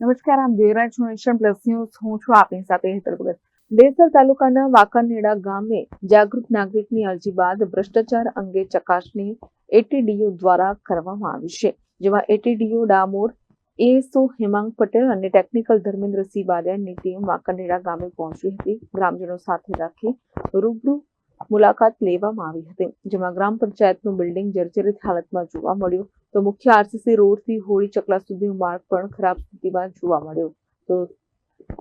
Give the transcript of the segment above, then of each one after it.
નમસ્કાર, આમ Devraj nation plus news. હું છું આપની સાથે હેતલ ડેસર તાલુકાના વાંકાનેડા ગામે જાગૃત નાગરિકની અરજી બાદ ભ્રષ્ટાચાર અંગે ચકાસણી એટીડીઓ દ્વારા કરવામાં આવી છે. જેમાં એટીડીઓ ડામોર એએસઓ હેમાંગ પટેલ અને ટેકનિકલ ધર્મેન્દ્રસિંહ બારિયાની ટીમ વાંકાનેડા ગામે પહોંચી હતી. ગ્રામજનો સાથે રાખી રૂબરૂ મુલાકાત લેવામાં આવી હતી, જેમાં ગ્રામ પંચાયતનું બિલ્ડિંગ જર્જરિત હાલતમાં જોવા મળ્યું. તો મુખ્ય આરસીસી રોડથી હોળી ચકલા સુધીનો માર્ગ પણ ખરાબ સ્થિતિમાં જોવા મળ્યો. તો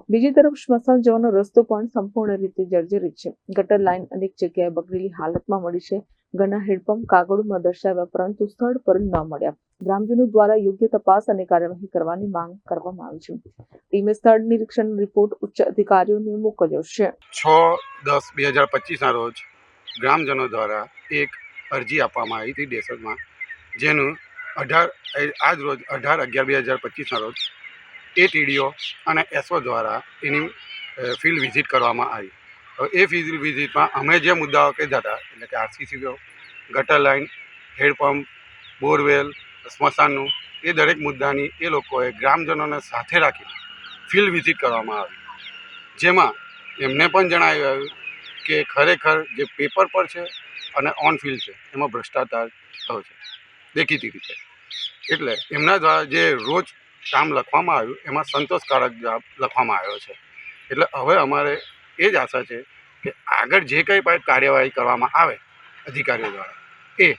બીજી તરફ સ્મશાન જવાનો રસ્તો પણ સંપૂર્ણ રીતે જર્જરિત છે. ગટર લાઇન અનેક જગ્યાએ બગડેલી હાલતમાં મળી છે. ઘણા હેડપંપ કાગળોમાં દર્શાવ્યા, પરંતુ સ્થળ પર ન મળ્યા. ગ્રામજનો દ્વારા યોગ્ય તપાસ અને કાર્યવાહી કરવાની માંગ કરવામાં આવી છે. ટીમે સ્થળ નિરીક્ષણ રિપોર્ટ ઉચ્ચ અધિકારીઓને મોકલ્યો છે. છ દસ બે હજાર પચીસના રોજ ગ્રામજનો દ્વારા એક અરજી આપવામાં આવી હતી ડેસરમાં જેનું અઢાર આજ રોજ અઢાર અગિયાર બે હજાર પચીસના રોજ એ ટીડીઓ અને એસઓ દ્વારા એની ફિલ્ડ વિઝિટ કરવામાં આવી. હવે એ ફિઝિલ વિઝિટમાં અમે જે મુદ્દાઓ કહેતા હતા એટલે કે આરસીસી ગટર લાઇન હેડપંપ બોરવેલ, સ્મશાનનું, એ દરેક મુદ્દાની એ લોકોએ ગ્રામજનોને સાથે રાખી ફિલ્ડ વિઝિટ કરવામાં આવી. જેમાં એમને પણ જણાવ્યું આવ્યું કે ખરેખર જે પેપર પર છે અને ઓન ફિલ્ડ છે, એમાં ભ્રષ્ટાચાર થયો છે. દેખીતી રીતે. એટલે એમના દ્વારા જે રોજ કામ લખવામાં આવ્યું, એમાં સંતોષકારક જવાબ લખવામાં આવ્યો છે. એટલે હવે અમારે એ જ આશા છે કે આગળ જે કંઈ પણ કાર્યવાહી કરવામાં આવે અધિકારીઓ દ્વારા એ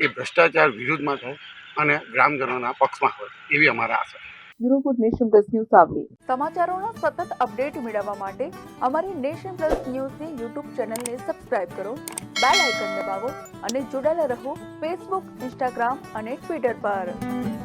એ ભ્રષ્ટાચાર વિરુદ્ધમાં થાય અને ગ્રામજનોના પક્ષમાં હોય એવી અમારા આશા છે. Bureau report nation plus news Savli. સમાચારોના સતત અપડેટ મેળવવા માટે અમારી નેશન પ્લસ ન્યૂઝની યુટ્યુબ ચેનલને સબસ્ક્રાઇબ કરો બેલ આઇકન દબાવો અને જોડાયેલા રહો ફેસબુક ઇન્સ્ટાગ્રામ અને ટ્વિટર પર.